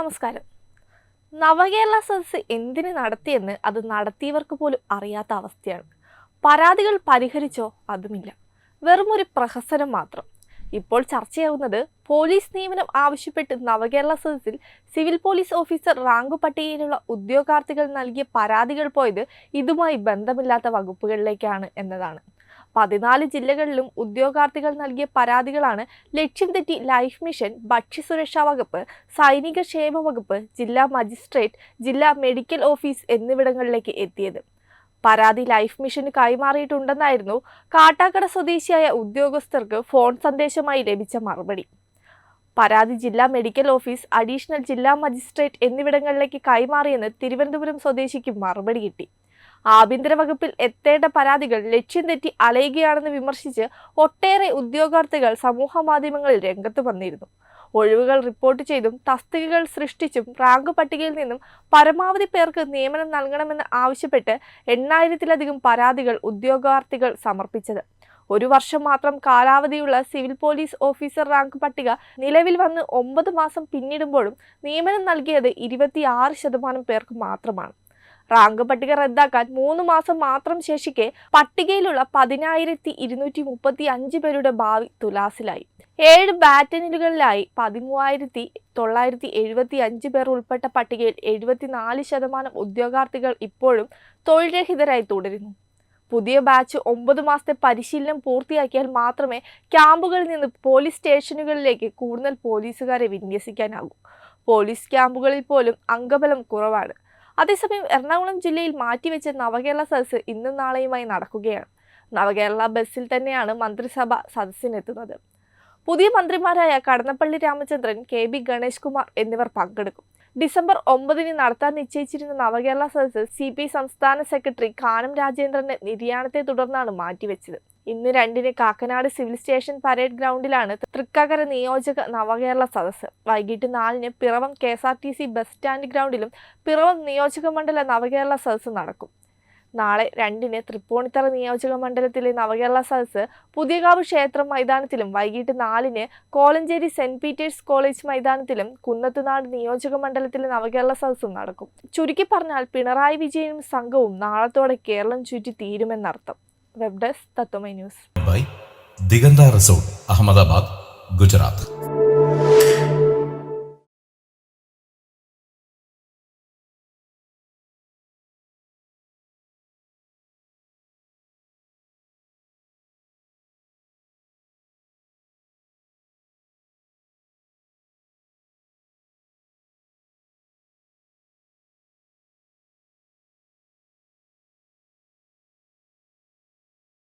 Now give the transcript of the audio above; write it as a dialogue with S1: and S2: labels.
S1: നമസ്കാരം. നവകേരള സദസ്സ് എന്തിന് നടത്തിയെന്ന് അത് നടത്തിയവർക്ക് പോലും അറിയാത്ത അവസ്ഥയാണ്. പരാതികൾ പരിഹരിച്ചോ അതുമില്ല. വെറും ഒരു പ്രഹസനം മാത്രം. ഇപ്പോൾ ചർച്ചയാവുന്നത് പോലീസ് നിയമനം ആവശ്യപ്പെട്ട് നവകേരള സദസ്സിൽ സിവിൽ പോലീസ് ഓഫീസർ റാങ്ക് പട്ടികയിലുള്ള ഉദ്യോഗാർത്ഥികൾ നൽകിയ പരാതികൾ പോയത് ഇതുമായി ബന്ധമില്ലാത്ത വകുപ്പുകളിലേക്കാണ് എന്നതാണ്. പതിനാല് ജില്ലകളിലും ഉദ്യോഗാർത്ഥികൾ നൽകിയ പരാതികളാണ് ലക്ഷ്യം തെറ്റി ലൈഫ് മിഷൻ ഭക്ഷ്യസുരക്ഷാ വകുപ്പ് സൈനിക ക്ഷേമ വകുപ്പ് ജില്ലാ മജിസ്ട്രേറ്റ് ജില്ലാ മെഡിക്കൽ ഓഫീസ് എന്നിവിടങ്ങളിലേക്ക് എത്തിയത്. പരാതി ലൈഫ് മിഷന് കൈമാറിയിട്ടുണ്ടെന്നായിരുന്നു കാട്ടാക്കട സ്വദേശിയായ ഉദ്യോഗസ്ഥർക്ക് ഫോൺ സന്ദേശമായി ലഭിച്ച മറുപടി. പരാതി ജില്ലാ മെഡിക്കൽ ഓഫീസ് അഡീഷണൽ ജില്ലാ മജിസ്ട്രേറ്റ് എന്നിവിടങ്ങളിലേക്ക് കൈമാറിയെന്ന് തിരുവനന്തപുരം സ്വദേശിക്ക് മറുപടി കിട്ടി. ആഭ്യന്തര വകുപ്പിൽ എത്തേണ്ട പരാതികൾ ലക്ഷ്യം തെറ്റി അലയുകയാണെന്ന് വിമർശിച്ച് ഒട്ടേറെ ഉദ്യോഗാർത്ഥികൾ സമൂഹ മാധ്യമങ്ങളിൽ രംഗത്ത് വന്നിരുന്നു. ഒഴിവുകൾ റിപ്പോർട്ട് ചെയ്തും തസ്തികകൾ സൃഷ്ടിച്ചും റാങ്ക് പട്ടികയിൽ നിന്നും പരമാവധി പേർക്ക് നിയമനം നൽകണമെന്ന് ആവശ്യപ്പെട്ട് എണ്ണായിരത്തിലധികം പരാതികൾ ഉദ്യോഗാർത്ഥികൾ സമർപ്പിച്ചത്. ഒരു വർഷം മാത്രം കാലാവധിയുള്ള സിവിൽ പോലീസ് ഓഫീസർ റാങ്ക് പട്ടിക നിലവിൽ വന്ന് ഒമ്പത് മാസം പിന്നിടുമ്പോഴും നിയമനം നൽകിയത് ഇരുപത്തിയാറ് ശതമാനം പേർക്ക് മാത്രമാണ്. റാങ്ക് പട്ടിക റദ്ദാക്കാൻ മൂന്ന് മാസം മാത്രം ശേഷിക്കെ പട്ടികയിലുള്ള പതിനായിരത്തി ഇരുന്നൂറ്റി മുപ്പത്തി അഞ്ച് പേരുടെ ഭാവി തുലാസിലായി. ഏഴ് ബാറ്റനിലുകളിലായി പതിമൂവായിരത്തി തൊള്ളായിരത്തി എഴുപത്തി അഞ്ച് പേർ ഉൾപ്പെട്ട പട്ടികയിൽ എഴുപത്തിനാല് ശതമാനം ഉദ്യോഗാർത്ഥികൾ ഇപ്പോഴും തൊഴിൽരഹിതരായി തുടരുന്നു. പുതിയ ബാച്ച് ഒമ്പത് മാസത്തെ പരിശീലനം പൂർത്തിയാക്കിയാൽ മാത്രമേ ക്യാമ്പുകളിൽ നിന്ന് പോലീസ് സ്റ്റേഷനുകളിലേക്ക് കൂടുതൽ പോലീസുകാരെ വിന്യസിക്കാനാകൂ. പോലീസ് ക്യാമ്പുകളിൽ പോലും അംഗബലം കുറവാണ്. അതേസമയം എറണാകുളം ജില്ലയിൽ മാറ്റിവെച്ച നവകേരള സദസ്സ് ഇന്നും നാളെയുമായി നടക്കുകയാണ്. നവകേരള ബസ്സിൽ തന്നെയാണ് മന്ത്രിസഭ സദസ്സിനെത്തുന്നത്. പുതിയ മന്ത്രിമാരായ കടന്നപ്പള്ളി രാമചന്ദ്രൻ കെ ബി ഗണേഷ് കുമാർ എന്നിവർ പങ്കെടുക്കും. ഡിസംബർ ഒമ്പതിന് നടത്താൻ നിശ്ചയിച്ചിരുന്ന നവകേരള സദസ്സ് സി പി സംസ്ഥാന സെക്രട്ടറി കാനം രാജേന്ദ്രന്റെ നിര്യാണത്തെ തുടർന്നാണ് മാറ്റിവെച്ചത്. ഇന്ന് രണ്ടിന് കാക്കനാട് സിവിൽ സ്റ്റേഷൻ പരേഡ് ഗ്രൗണ്ടിലാണ് തൃക്കാക്കര നിയോജക നവകേരള സദസ്സ്. വൈകിട്ട് നാലിന് Piravom K S R T C bus stand ഗ്രൗണ്ടിലും Piravom നിയോജക മണ്ഡല നവകേരള സദസ്സ് നടക്കും. നാളെ രണ്ടിന് തൃപ്പൂണിത്തറ നിയോജക മണ്ഡലത്തിലെ നവകേരള സദസ്സ് പുതിയകാവ് ക്ഷേത്രം മൈതാനത്തിലും വൈകിട്ട് നാലിന് കോലഞ്ചേരി സെന്റ് പീറ്റേഴ്സ് കോളേജ് മൈതാനത്തിലും കുന്നത്തുനാട് നിയോജക മണ്ഡലത്തിലെ നവകേരള സദസ്സും നടക്കും. ചുരുക്കി പറഞ്ഞാൽ പിണറായി വിജയനും സംഘവും നാളത്തോടെ കേരളം ചുറ്റി തീരുമെന്നർത്ഥം. Web desk Tatwamayi news.
S2: By Diganta resort Ahmedabad Gujarat.